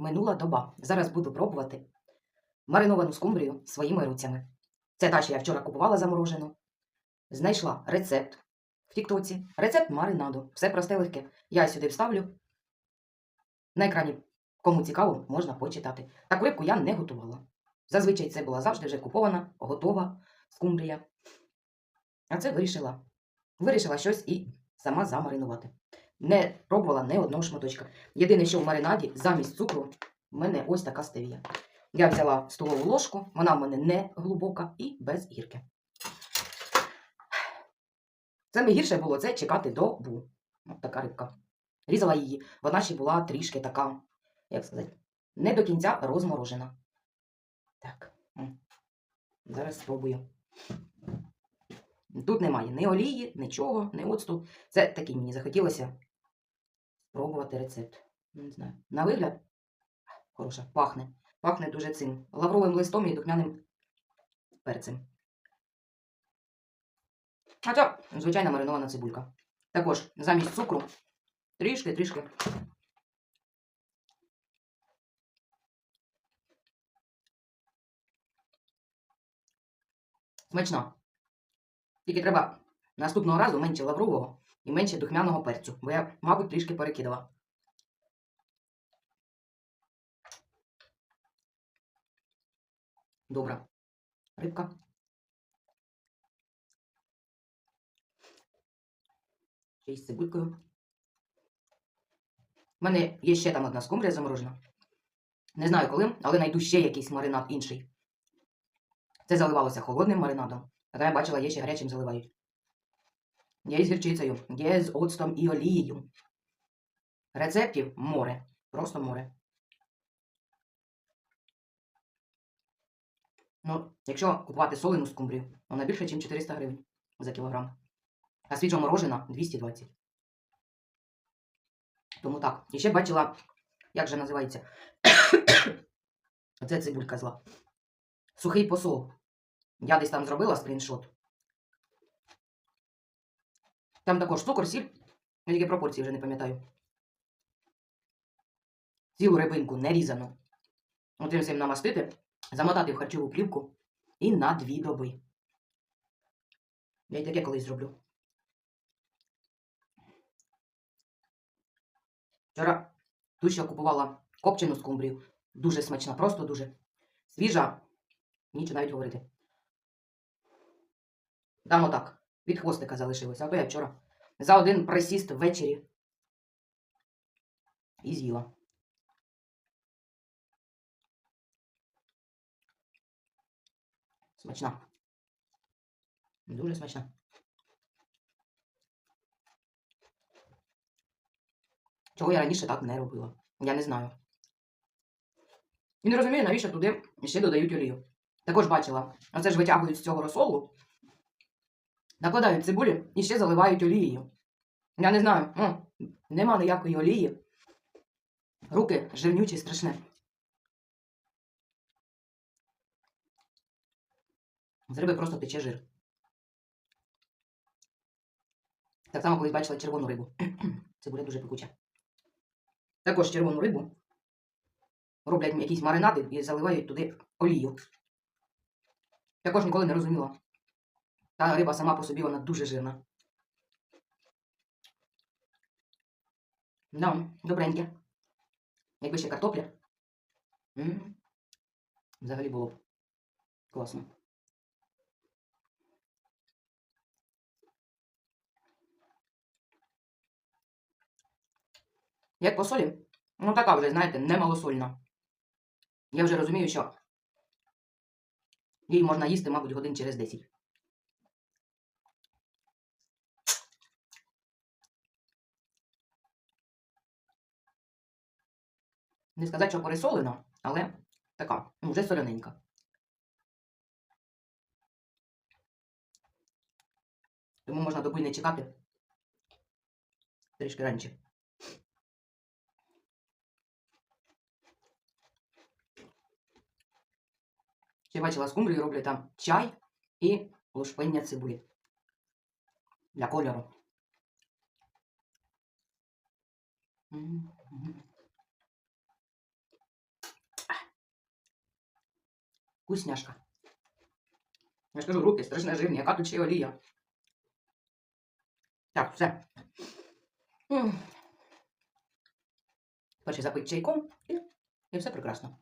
Минула доба. Зараз буду пробувати мариновану скумбрію своїми руцями. Це та, що я вчора купувала заморожену. Знайшла рецепт в Тіктоці. Рецепт маринаду. Все просте легке. Я сюди вставлю. На екрані, кому цікаво, можна почитати. Таку рибку я не готувала. Зазвичай це була завжди вже купована, готова скумбрія. А це вирішила. Вирішила щось і сама замаринувати. Не пробувала ні одного шматочка. Єдине, що в маринаді замість цукру в мене ось така стевія. Я взяла столову ложку, вона в мене не глибока і без гірки. Саме гірше було це чекати добу. Ось така рибка. Різала її. Вона ще була трішки така, як сказати, не до кінця розморожена. Так. Зараз спробую. Тут немає ні олії, нічого, ні оцту. Це такий мені захотілося спробувати рецепт. Не знаю. На вигляд хороша, пахне. Пахне дуже цим лавровим листом і духмяним перцем. А це звичайна маринована цибулька. Також замість цукру трішки-трішки. Смачно. Тільки треба наступного разу менше лаврового і менше духмяного перцю, бо я, мабуть, трішки перекидала. Добра. Рибка. Ще й з цибулькою. У мене є ще там одна скумбрія заморожена. Не знаю коли, але знайду ще якийсь маринад інший. Це заливалося холодним маринадом. А то я бачила, є ще гарячим заливають. Є з гірчицею, є з оцтом і олією. Рецептів море. Просто море. Ну, якщо купувати солену скумбрію, вона більше, ніж 400 гривень за кілограм. А свіжоморожена 220. Тому так. І ще бачила, як же називається. Оце цибулька зла. Сухий посол. Я десь там зробила скріншот. Там також цукор, сіль. Я тільки пропорції вже не пам'ятаю. Цілу рибинку не різану. Оцим намастити, замотати в харчову плівку і на дві доби. Я й таке колись зроблю. Вчора ту, що купувала копчену скумбрію. Дуже смачна, просто дуже свіжа. Нічого навіть говорити. Там отак. Від хвостика залишилося. А то я вчора за один присіст ввечері і з'їла. Смачна. Дуже смачна. Чого я раніше так не робила? Я не знаю. І не розумію, навіщо туди ще додають олію. Також бачила, оце ж витягують з цього розсолу, накладають цибулі і ще заливають олією. Я не знаю, ну, нема ніякої олії. Руки жирнючі, страшне. З риби просто тече жир. Так само колись бачила червону рибу. Цибуля дуже пекуча. Також червону рибу роблять якісь маринади і заливають туди олію. Також ніколи не розуміла. Та риба сама по собі вона дуже жирна. Да, добреньке. Якби ще картопля. Взагалі було б класно. Як по солі? Ну, така вже, знаєте, не малосольна. Я вже розумію, що її можна їсти, мабуть, годин через 10. Не сказати, що пересолена, але така, ну, вже соляненька. Тому можна доби не чекати. Трішки раніше. Ще бачила скумбрію, роблять там чай і лушпиння цибулі. Для кольору. М, Вкусняшка. Я ж руки страшно жирні, яка тут ще й олія. Так, все. Перше запить чайком і, і все прекрасно.